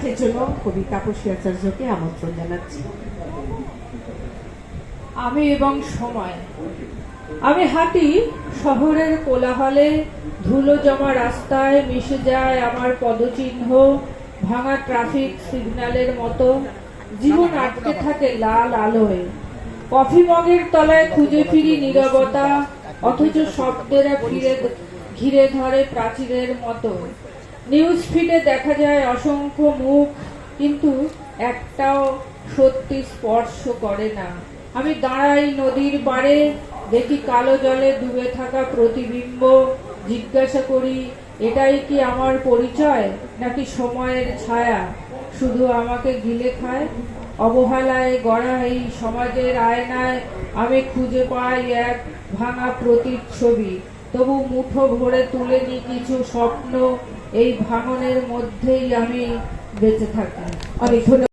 পাঠের জন্য কবি তাপসী আচার্যকে আমন্ত্রণ জানাচ্ছি। আমি এবং সময়। আমি হাঁটি শহরের কোলাহলে, ধুলো জমা রাস্তায় মিশে যায় আমার পদচিহ্ন, ভাঙা ট্রাফিক সিগন্যালের মতো। জীবন আটকে থাকে লাল আলোয়। কফি মগের তলায় খুঁজে ফিরি নীরবতা, অথচ শব্দেরা ফিরে ঘিরে ধরে প্রাচীরের মতো। নিউজ ফিডে দেখা যায় অসংখ্য মুখ, কিন্তু একটাও সত্যি স্পর্শ করে না। আমি দাঁড়াই নদীর পাড়ে, দেখি কালো জলে ডুবে থাকা প্রতিবিম্ব। জিজ্ঞাসা করি, এটাই কি আমার পরিচয়, নাকি সময়ের ছায়া? শুধু আমাকে গিলে খায়? অবহেলায় গড়া এই সমাজের আয়নায় আমি খুঁজে পাই এক ভাঙা প্রতিচ্ছবি। তবু মুঠো ভরে তুলে নি কিছু স্বপ্ন এই ভাঙনের মধ্যেই আমি বেঁচে থাকি। অনেক ধন্যবাদ